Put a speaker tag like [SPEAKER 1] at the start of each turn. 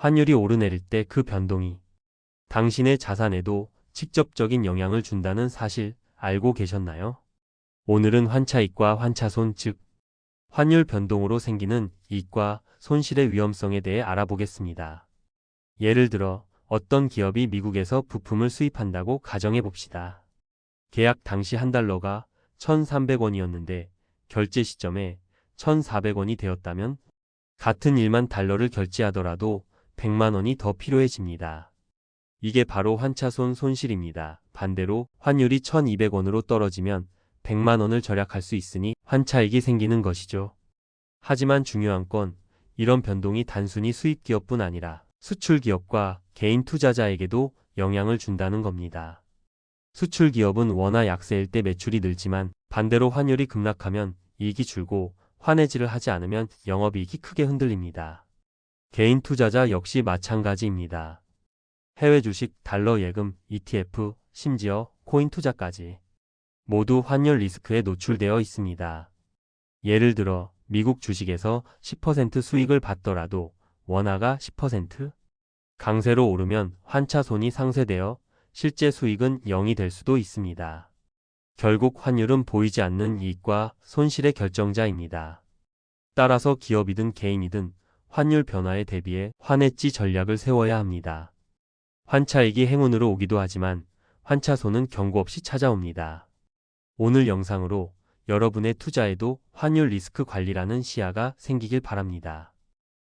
[SPEAKER 1] 환율이 오르내릴 때 그 변동이 당신의 자산에도 직접적인 영향을 준다는 사실 알고 계셨나요? 오늘은 환차익과 환차손 즉 환율 변동으로 생기는 이익과 손실의 위험성에 대해 알아보겠습니다. 예를 들어 어떤 기업이 미국에서 부품을 수입한다고 가정해 봅시다. 계약 당시 한 달러가 1,300원이었는데 결제 시점에 1,400원이 되었다면 같은 1만 달러를 결제하더라도 100만 원이 더 필요해집니다. 이게 바로 환차손 손실입니다. 반대로 환율이 1,200원으로 떨어지면 100만 원을 절약할 수 있으니 환차익이 생기는 것이죠. 하지만 중요한 건 이런 변동이 단순히 수입 기업뿐 아니라 수출 기업과 개인 투자자에게도 영향을 준다는 겁니다. 수출 기업은 원화 약세일 때 매출이 늘지만 반대로 환율이 급락하면 이익이 줄고 환해지를 하지 않으면 영업이익이 크게 흔들립니다. 개인 투자자 역시 마찬가지입니다. 해외 주식, 달러 예금, ETF, 심지어 코인 투자까지 모두 환율 리스크에 노출되어 있습니다. 예를 들어 미국 주식에서 10% 수익을 받더라도 원화가 10% 강세로 오르면 환차손이 상쇄되어 실제 수익은 0이 될 수도 있습니다. 결국 환율은 보이지 않는 이익과 손실의 결정자입니다. 따라서 기업이든 개인이든 환율 변화에 대비해 환해지 전략을 세워야 합니다. 환차익이 행운으로 오기도 하지만 환차손은 경고 없이 찾아옵니다. 오늘 영상으로 여러분의 투자에도 환율 리스크 관리라는 시야가 생기길 바랍니다.